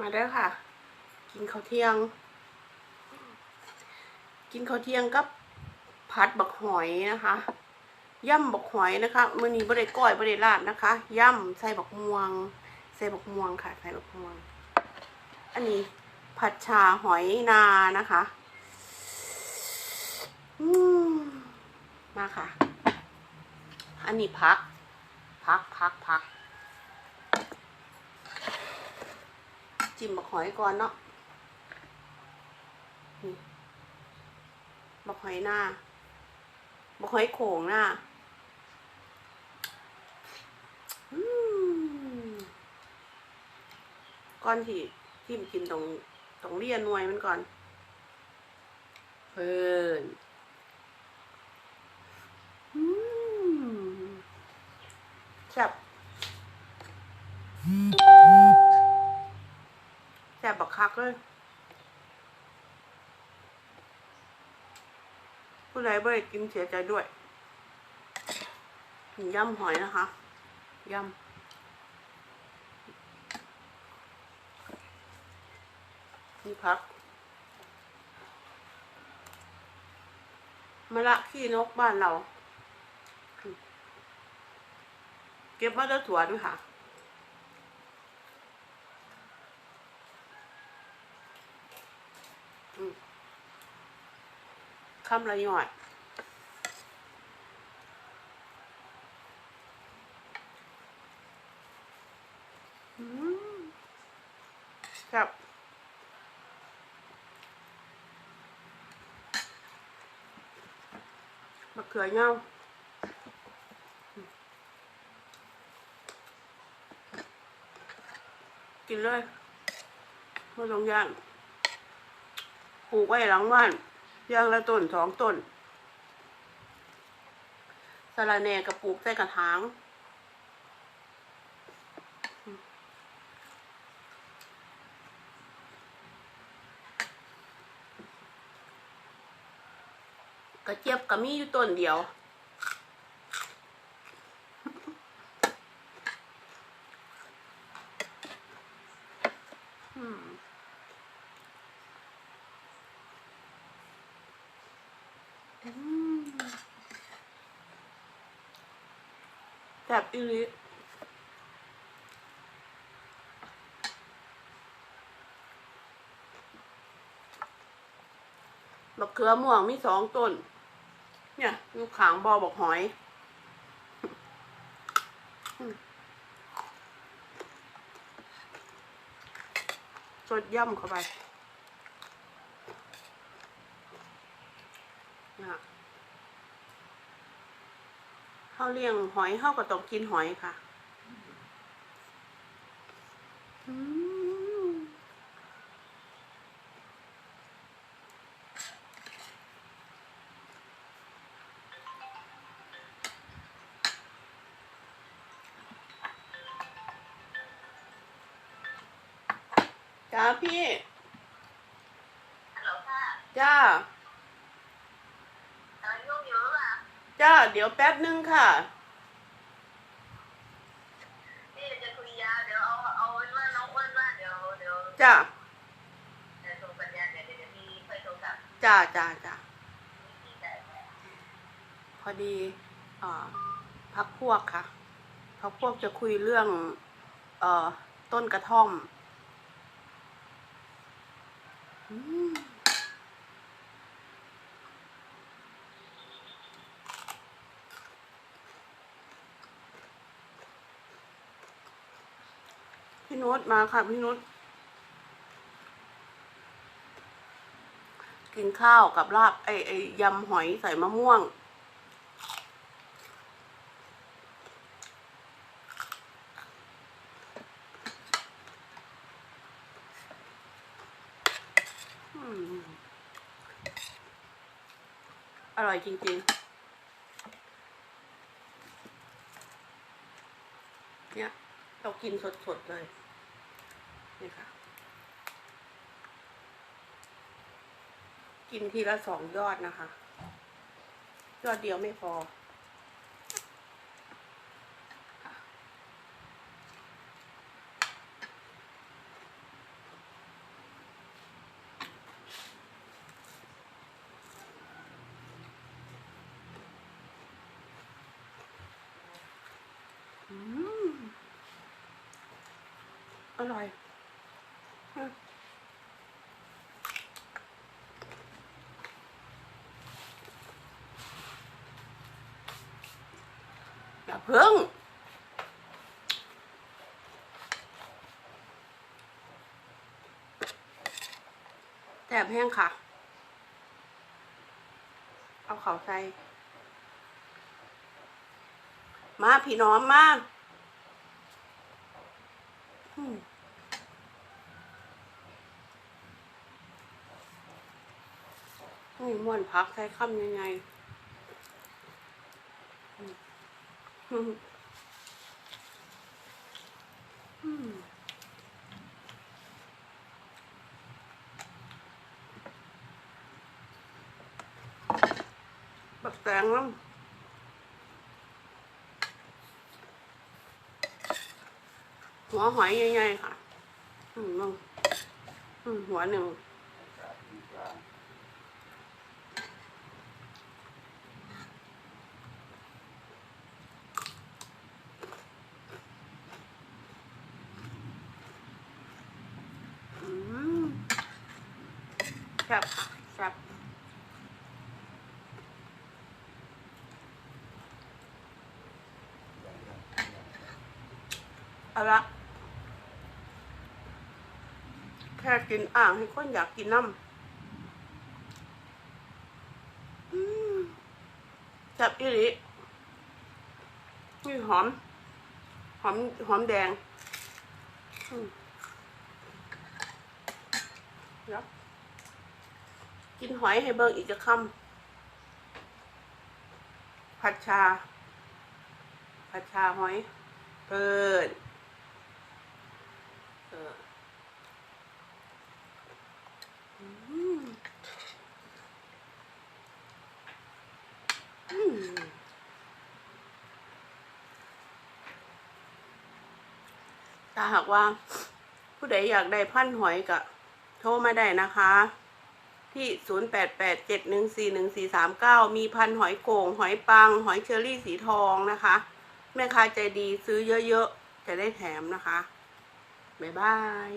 มาเด้อค่ะ กินข้าวเที่ยง กินข้าวเที่ยงกับผัดบักหอยนะคะย่ำบักหอยนะคะมือนี้บ่ได้ก้อยบ่ได้ราดนะคะย่ำใส่บักม่วง ใส่บักม่วงค่ะใส่บักม่วง อันนี้ผัดชาหอยนานะคะมมาค่ะ อันนี้พัก พักพักพัก จิ้มบักหอยก่อนเนาะบักหอยหน้าบักหอยโขงหน้าก้อนที่ทิ่มกินตรงตรงเลียนหน่วยมันก่อนเพิ่นอืมแซ่บแซ่ บบักคักเลย ผู้ใดบ่ได้กินเสียใจด้วยยำหอยนะคะยำนี่พักมะละขี้นกบ้านเรา เก็บมาจากสวนค่ะ คำละหยอดครับมะเขือเงากินเลยไม่ต้องย่างปลูกไว้หลังบ้าน ย่างละต้นสองต้นสาระแหน่กระปลูกใส่กระถางกระเจี๊ยบก็มีอยู่ต้นเดียว อืมอืม แซ่บอีหลีบักเขือม่วงมีสองต้น เนี่ยอยู่ขางบอบอกหอยสดย่ำเข้าไป นี่ยเขาเลี้ยงหอยเขาก็ต้องกินหอยค่ะอืมจ้าพี่ฮัลโหลค่ะจ้า เออยุ่งอยู่หรือเปล่า จ้า เดี๋ยวแป๊บนึงค่ะนี่จะคุยยาวเดี๋ยวเอาเอาไว้ว่าน้องอ้วนว่าเดี๋ยวเดี๋ยวจ้าเดี๋ยวโทรสัญญาณเดี๋ยวเดี๋ยวมีค่อยโทรกลับจ้าจ้าจ้ามีแต่พอดีอ่าพักพวกค่ะพักพวกจะคุยเรื่องเอ่อต้นกระท่อม อืมี่นุชมาค่ะพี่นุชกินข้าวกับลาบไอไอยำหอยใส่มะม่วง อร่อยจริงๆ เนี่ย เรากินสดๆเลยี่ค่ะ กินทีละสองยอดนะคะ ยอดเดียวไม่พออร่อย อย่าเพิ่งแถบแห้งค่ะ เอาเขาใส่ มาพี่น้องมาอื นี่ม่วนพักใส่คำยังไงบักแตงน้ำหัวหอยใหญ่ๆค่ะ อืมหัวหนึ่ง อืมแซ่บค่ะแซ่บเอาละแค่กินอ่างให้คนอยากกินน้ำอืมแซ่บอีหลีนี่หอม หอม หอมแดง อืม แล้ว กินหอยให้เบิ่งอีกจะคำผัดชา ผัดชาหอย เปิดเอออืมอืมถ้าหากว่า ผู้ใดอยากได้พันหอยก็โทรมาได้นะคะ ที่ 0887141439 มีพันหอยโก่ง หอยปัง หอยเชอรี่สีทองนะคะ แม่ค้าใจดีซื้อเยอะๆ จะได้แถมนะคะ บ๊ายบาย